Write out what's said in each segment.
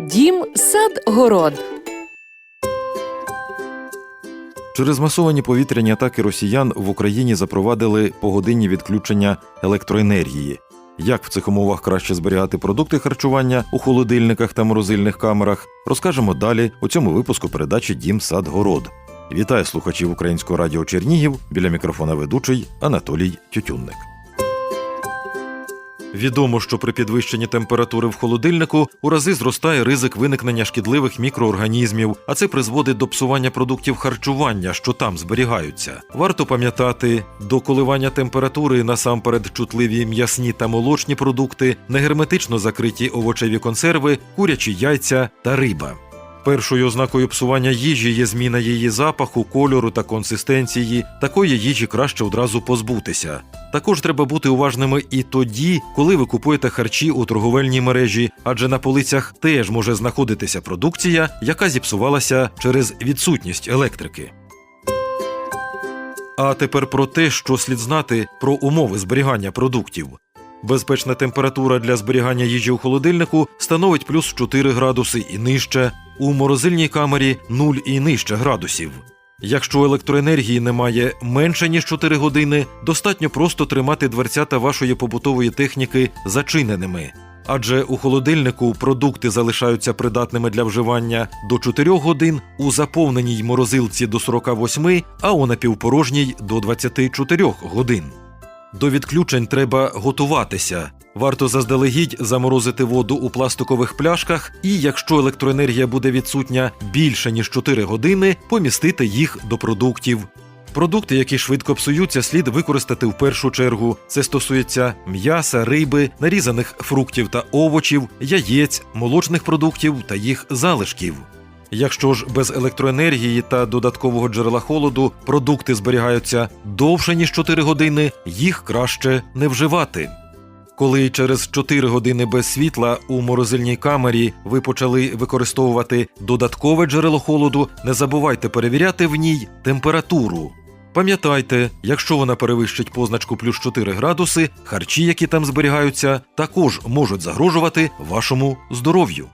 Дім, сад, город. Через масовані повітряні атаки росіян в Україні запровадили погодинні відключення електроенергії. Як в цих умовах краще зберігати продукти харчування у холодильниках та морозильних камерах, розкажемо далі у цьому випуску передачі Дім сад город. Вітаю слухачів українського радіо Чернігів біля мікрофона ведучий Анатолій Тютюнник. Відомо, що при підвищенні температури в холодильнику у рази зростає ризик виникнення шкідливих мікроорганізмів, а це призводить до псування продуктів харчування, що там зберігаються. Варто пам'ятати, до коливання температури насамперед чутливі м'ясні та молочні продукти, негерметично закриті овочеві консерви, курячі яйця та риба. Першою ознакою псування їжі є зміна її запаху, кольору та консистенції. Такої їжі краще одразу позбутися. Також треба бути уважними і тоді, коли ви купуєте харчі у торговельній мережі, адже на полицях теж може знаходитися продукція, яка зіпсувалася через відсутність електрики. А тепер про те, що слід знати про умови зберігання продуктів. Безпечна температура для зберігання їжі у холодильнику становить плюс 4 градуси і нижче, у морозильній камері 0 і нижче градусів. Якщо електроенергії немає менше ніж 4 години, достатньо просто тримати дверцята вашої побутової техніки зачиненими. Адже у холодильнику продукти залишаються придатними для вживання до 4 годин, у заповненій морозилці до 48, а у напівпорожній до 24 годин. До відключень треба готуватися. Варто заздалегідь заморозити воду у пластикових пляшках, і якщо електроенергія буде відсутня більше ніж 4 години, помістити їх до продуктів. Продукти, які швидко псуються, слід використати в першу чергу. Це стосується м'яса, риби, нарізаних фруктів та овочів, яєць, молочних продуктів та їх залишків. Якщо ж без електроенергії та додаткового джерела холоду продукти зберігаються довше ніж 4 години, їх краще не вживати. Коли через 4 години без світла у морозильній камері ви почали використовувати додаткове джерело холоду, не забувайте перевіряти в ній температуру. Пам'ятайте, якщо вона перевищить позначку плюс 4 градуси, харчі, які там зберігаються, також можуть загрожувати вашому здоров'ю.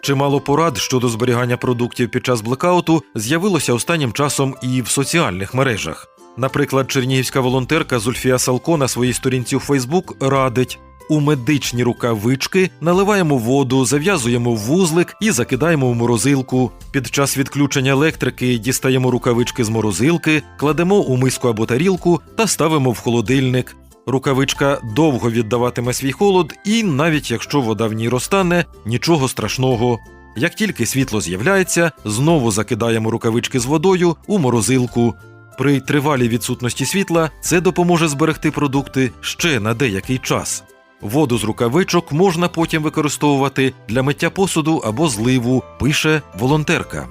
Чимало порад щодо зберігання продуктів під час блекауту з'явилося останнім часом і в соціальних мережах. Наприклад, чернігівська волонтерка Зульфія Салко на своїй сторінці у Фейсбук радить. У медичні рукавички наливаємо воду, зав'язуємо вузлик і закидаємо в морозилку. Під час відключення електрики дістаємо рукавички з морозилки, кладемо у миску або тарілку та ставимо в холодильник. Рукавичка довго віддаватиме свій холод, і навіть якщо вода в ній розтане, нічого страшного. Як тільки світло з'являється, знову закидаємо рукавички з водою у морозилку. При тривалій відсутності світла це допоможе зберегти продукти ще на деякий час. Воду з рукавичок можна потім використовувати для миття посуду або зливу, пише волонтерка.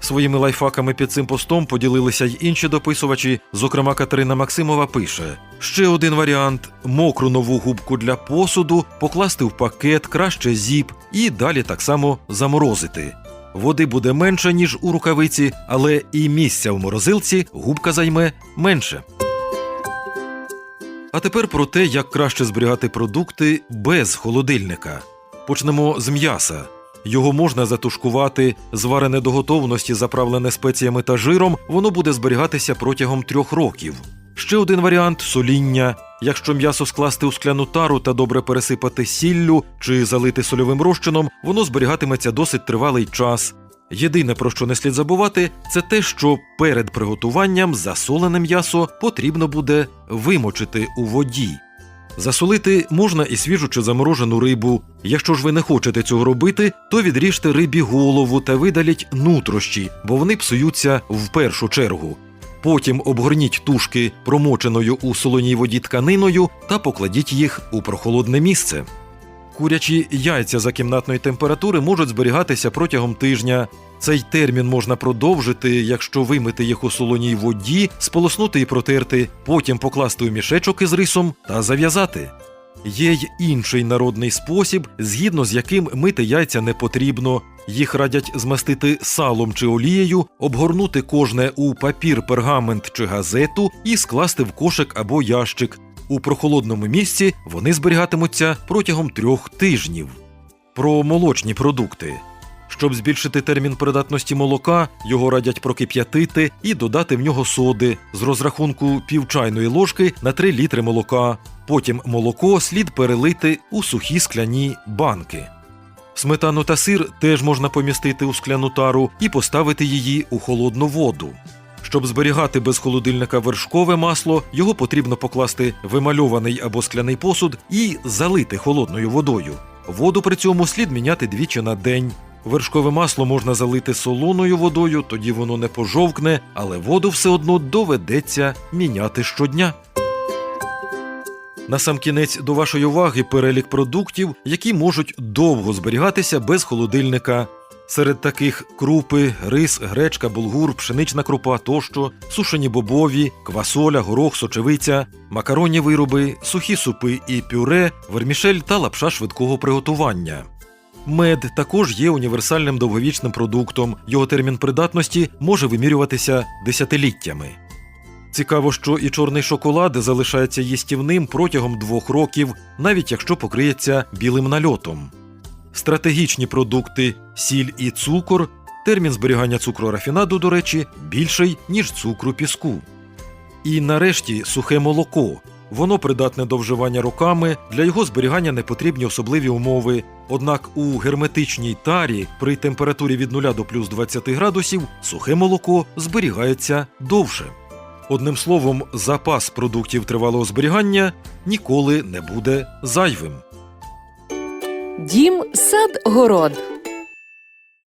Своїми лайфхаками під цим постом поділилися й інші дописувачі. Зокрема, Катерина Максимова пише: ще один варіант: мокру нову губку для посуду покласти в пакет, краще зіп, і далі так само заморозити. Води буде менше, ніж у рукавиці, але і місця в морозилці губка займе менше. А тепер про те, як краще зберігати продукти без холодильника. Почнемо з м'яса. Його можна затушкувати, зварене до готовності, заправлене спеціями та жиром, воно буде зберігатися протягом трьох років. Ще один варіант соління. Якщо м'ясо скласти у скляну тару та добре пересипати сіллю чи залити сольовим розчином, воно зберігатиметься досить тривалий час. Єдине, про що не слід забувати, це те, що перед приготуванням засолене м'ясо потрібно буде вимочити у воді. Засолити можна і свіжу чи заморожену рибу. Якщо ж ви не хочете цього робити, то відріжте рибі голову та видаліть нутрощі, бо вони псуються в першу чергу. Потім обгорніть тушки промоченою у солоній воді тканиною та покладіть їх у прохолодне місце. Курячі яйця за кімнатної температури можуть зберігатися протягом тижня. Цей термін можна продовжити, якщо вимити їх у солоній воді, сполоснути і протерти, потім покласти у мішечок із рисом та зав'язати. Є й інший народний спосіб, згідно з яким мити яйця не потрібно. Їх радять змастити салом чи олією, обгорнути кожне у папір, пергамент чи газету і скласти в кошик або ящик. У прохолодному місці вони зберігатимуться протягом трьох тижнів. Про молочні продукти. Щоб збільшити термін придатності молока, його радять прокип'ятити і додати в нього соди з розрахунку пів чайної ложки на 3 літри молока. Потім молоко слід перелити у сухі скляні банки. Сметану та сир теж можна помістити у скляну тару і поставити її у холодну воду. Щоб зберігати без холодильника вершкове масло, його потрібно покласти в емальований або скляний посуд і залити холодною водою. Воду при цьому слід міняти двічі на день. Вершкове масло можна залити солоною водою, тоді воно не пожовкне, але воду все одно доведеться міняти щодня. Насамкінець до вашої уваги перелік продуктів, які можуть довго зберігатися без холодильника. Серед таких крупи, рис, гречка, булгур, пшенична крупа тощо, сушені бобові, квасоля, горох, сочевиця, макаронні вироби, сухі супи і пюре, вермішель та лапша швидкого приготування. Мед також є універсальним довговічним продуктом. Його термін придатності може вимірюватися десятиліттями. Цікаво, що і чорний шоколад залишається їстівним протягом двох років, навіть якщо покриється білим нальотом. Стратегічні продукти сіль і цукор. Термін зберігання цукру рафінаду, до речі, більший, ніж цукру піску. І нарешті сухе молоко. Воно придатне до вживання роками, для його зберігання не потрібні особливі умови. Однак у герметичній тарі при температурі від 0 до плюс 20 градусів сухе молоко зберігається довше. Одним словом, запас продуктів тривалого зберігання ніколи не буде зайвим. Дім сад город.